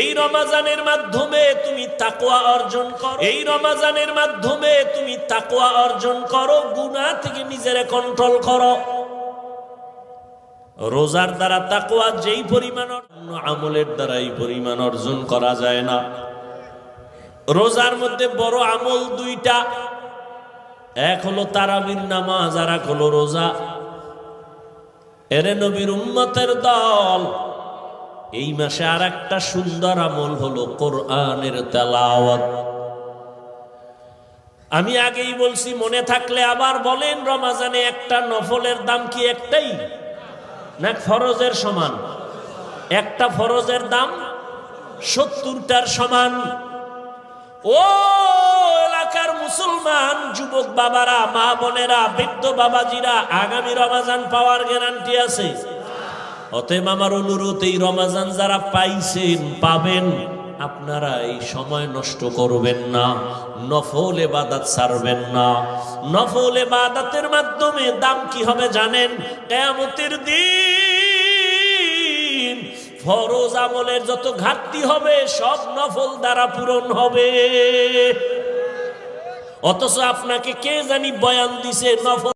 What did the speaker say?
এই রমাজানের মাধ্যমে তুমি তাকওয়া অর্জন করো। এই রমাজানের মাধ্যমে তুমি তাকওয়া অর্জন করো, গুনাহ থেকে নিজেরে কন্ট্রোল করো। রোজার দ্বারা তাকওয়া যেই পরিমাণ আমলের দ্বারা এই পরিমাণ অর্জন করা যায় না। রোজার মধ্যে বড় আমল দুইটা, এক হলো তারাবির নামাজ আর এক হলো রোজা। এরে নবীর উম্মতের দল এই মাসে আর একটা সুন্দর আমল হলো কোরআনের তেলাওয়াত। আমি আগেই বলছি, মনে থাকলে আবার বলেন, রমাজানে একটা নফলের দাম কি একটাই? না ফরজের সমান। একটা ফরজের দাম সত্তরটার সমান। ও এলাকার মুসলমান, যুবক বাবারা, মা বোনেরা, বৃদ্ধ বাবাজিরা, আগামী রমাজান পাওয়ার গ্যারান্টি আছে। অতএব আমার অনুরোধ, এই রমাজান যারা পাইছেন, পাবেন। আপনারা এই সময় নষ্ট করবেন না, নফল এবাদাত ছাড়বেন না। নফল এবাদাতের মাধ্যমে দাম কি হবে জানেন? কেয়ামতের দিন ফরজ আমলের যত ঘাটতি হবে, সব নফল দ্বারা পূরণ হবে। অথচ আপনাকে কে জানি বয়ান দিছে, নফল